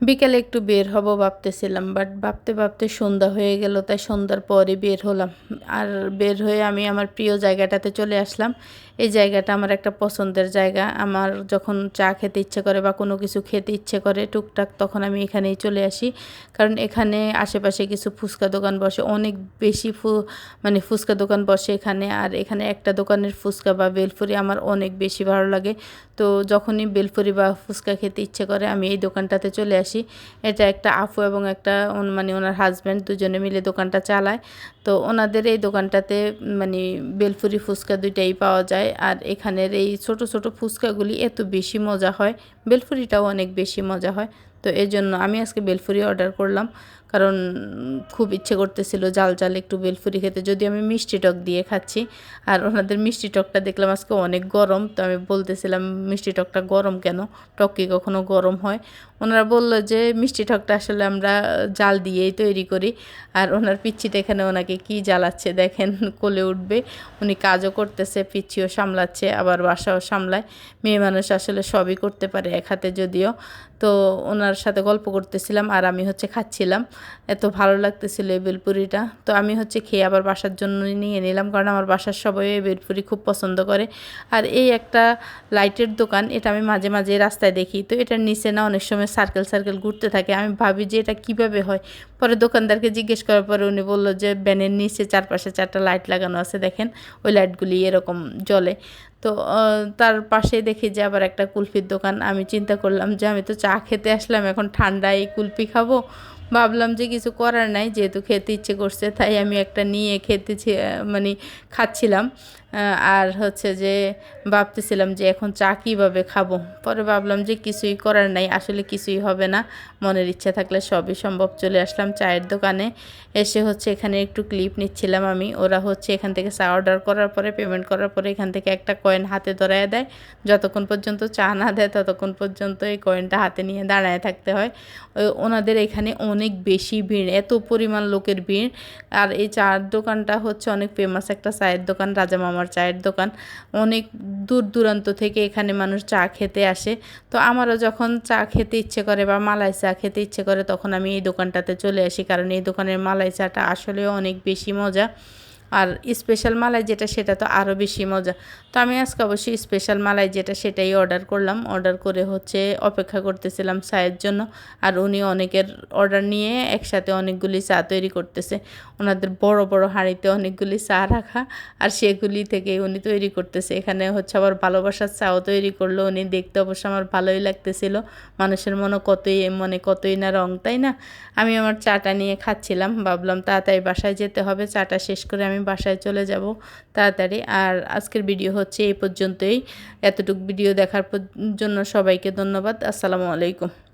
বিকেলে একটু বের হব ভাবতেছিলাম বাট ভাবতে ভাবতে সন্ধ্যা হয়ে গেল, তাই সন্ধ্যার পরে বের হলাম। আর বের হয়ে আমি আমার প্রিয় জায়গাটাতে চলে আসলাম। এই জায়গাটা আমার একটা পছন্দের জায়গা। আমার যখন চা খেতে ইচ্ছে করে বা কোনো কিছু খেতে ইচ্ছে করে টুকটাক, তখন আমি এখানেই চলে আসি। কারণ এখানে আশেপাশে কিছু ফুচকা দোকান বসে, অনেক বেশি ফু মানে ফুচকা দোকান বসে এখানে। আর এখানে একটা দোকানের ফুচকা বা বেলফুরি আমার অনেক বেশি ভালো লাগে। তো যখনই বেলফুরি বা ফুচকা খেতে ইচ্ছে করে, আমি এই দোকানটাতে চলে আসি। এটা একটা আফু এবং একটা মানে ওনার হাজব্যান্ড দুজনে মিলে দোকানটা চালায়। তো ওনাদের এই দোকানটাতে মানে বেলফুরি ফুচকা দুইটাই পাওয়া যায়। আর এখানের এই ছোট ছোট ফুচকাগুলি এত বেশি মজা হয় বেলফুরিটাও অনেক বেশি মজা হয়। তো এই জন্য আমি আজকে বেলফুরি অর্ডার করলাম। কারণ খুব ইচ্ছে করতেছিল জাল জাল একটু বেলফুরি খেতে। যদি আমি মিষ্টি টক দিয়ে খাচ্ছি। আর ওনাদের মিষ্টি টকটা দেখলাম আজকে অনেক গরম। তো আমি বলতেছিলাম, মিষ্টি টকটা গরম কেন? টক কি কখনো গরম হয়? ওনারা বলল যে, মিষ্টি টকটা আসলে আমরা জাল দিয়েই তৈরি করি। আর ওনার পিচ্ছিটা এখানে ওনাকে কি জ্বালাচ্ছে দেখেন, কোলে উঠবে। উনি কাজও করতেছে, পিচ্ছিও সামলাচ্ছে, আবার বাসাও সামলায়। মেয়ে মানুষ আসলে সবই করতে পারে এক হাতে যদিও। তো ওনার সাথে গল্প করতেছিলাম আর আমি হচ্ছে খাচ্ছিলাম। এত ভালো লাগতেছিল এই বেলপুরিটা। তো আমি হচ্ছে খেয়ে আবার বাসার জন্য নিয়ে নিলাম কারণ আমার বাসার সবাই এই বেলপুরি খুব পছন্দ করে। আর এই একটা লাইটের দোকান, এটা আমি মাঝে মাঝে রাস্তায় দেখি। তো এটার নিচে না অনেক সময় সার্কেল সার্কেল ঘুরতে থাকে। আমি ভাবি যে এটা কীভাবে হয়? পরে দোকানদারকে জিজ্ঞেস করার পরে উনি বলল যে, ব্যানের নিচে চারপাশে চারটা লাইট লাগানো আছে, দেখেন। ওই লাইটগুলি এরকম জ্বলে। তো তার পাশেই দেখি যে আবার একটা কুলফির দোকান। আমি চিন্তা করলাম যে আমি তো চা খেতে আসলাম এখন ঠান্ডায় কুলপি খাব। ভাবলাম যে কিছু করার নাই, যেহেতু খেতে ইচ্ছে করছে, তাই আমি একটা নিয়ে খেতে মানে খাচ্ছিলাম। আর হচ্ছে যে ভাবতেছিলাম যে এখন চা কীভাবে খাব? পরে ভাবলাম যে কিছুই করার নাই, আসলে কিছুই হবে না। মনের ইচ্ছা থাকলে সবই সম্ভব, চলে আসলাম চায়ের দোকানে। এসে হচ্ছে এখানে একটু ক্লিপ নিচ্ছিলাম আমি। ওরা হচ্ছে এখান থেকে চা অর্ডার করার পরে পেমেন্ট করার পরে এখান থেকে একটা কয়েন হাতে ধরায় দেয়। যতক্ষণ পর্যন্ত চা না দেয়, ততক্ষণ পর্যন্ত এই কয়েনটা হাতে নিয়ে দাঁড়ায় থাকতে হয়। ওনাদের এখানে অনেক বেশি ভিড়, এত পরিমাণ লোকের ভিড়। আর এই চায়ের দোকানটা হচ্ছে অনেক ফেমাস একটা চায়ের দোকান, রাজা মামার চায়ের দোকান। অনেক দূর দূরান্ত থেকে এখানে মানুষ চা খেতে আসে। তো আমারও যখন চা খেতে ইচ্ছে করে বা মালাই চা খেতে ইচ্ছে করে, তখন আমি এই দোকানটাতে চলে আসি। কারণ এই দোকানের মালাই চাটা আসলেও অনেক বেশি মজা। আর স্পেশাল মালাই যেটা, সেটা তো আরও বেশি মজা। তো আমি আজকে অবশ্যই স্পেশাল মালাই যেটা, সেটাই অর্ডার করলাম। অর্ডার করে হচ্ছে অপেক্ষা করতেছিলাম চায়ের জন্য। আর উনি অনেকের অর্ডার নিয়ে একসাথে অনেকগুলি চা তৈরি করতেছে। ওনাদের বড় বড় হাঁড়িতে অনেকগুলি চা রাখা। আর সেগুলি থেকে উনি তৈরি করতেছে। এখানে হচ্ছে আবার ভালোবাসার চাও তৈরি করল উনি। দেখতে অবশ্য আমার ভালোই লাগতেছিল। মানুষের মনে কতই মনে কতই না রং, তাই না? আমি আমার চাটা নিয়ে খাচ্ছিলাম। ভাবলাম তাড়াতাড়ি বাসায় যেতে হবে। চাটা শেষ করে আমি বাসায় চলে যাব তাড়াতাড়ি। আর আজকের ভিডিও হচ্ছে এই পর্যন্তই। এতটুকু ভিডিও দেখার জন্য সবাইকে ধন্যবাদ। আসসালামু আলাইকুম।